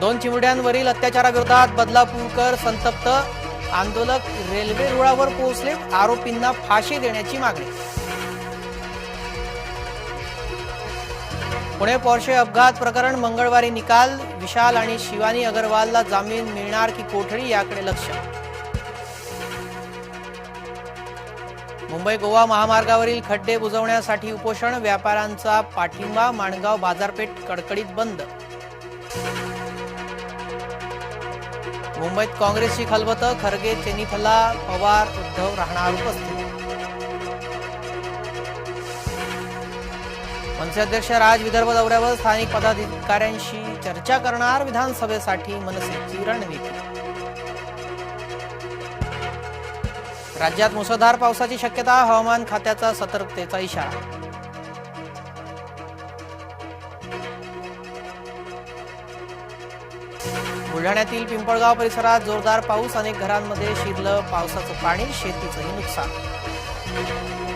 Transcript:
दोन चिमुरड्यांवरील अत्याचाराविरोधात बदलापूरकर संतप्त. आंदोलक रेल्वे रुळावर पोहोचले आरोपींना फाशी देण्याची मागणी. पुणे पोर्शे अपघात प्रकरण मंगळवारी निकाल विशाल आणि शिवानी अगरवालला जामीन मिळणार की कोठडी याकडे लक्ष? मुंबई गोवा महामार्गावरील खड्डे बुजवण्यासाठी उपोषण व्यापाऱ्यांचा पाठिंबा माणगाव बाजारपेठ कडकडीत बंद. मुंबईत काँग्रेसची खलबत खरगे चेनिथला पवार उद्धव राहणार उपस्थित. मनसे अध्यक्ष राज विदर्भ दौऱ्यावर स्थानिक पदाधिकाऱ्यांशी चर्चा करणार विधानसभेसाठी मनसेची रणनीती. राज्यात मुसळधार पावसाची शक्यता हवामान खात्याचा सतर्कतेचा इशारा. बुलढाण्यातील पिंपळगाव परिसरात जोरदार पाऊस अनेक घरांमध्ये शिरलं पावसाचं पाणी शेतीचंही नुकसान.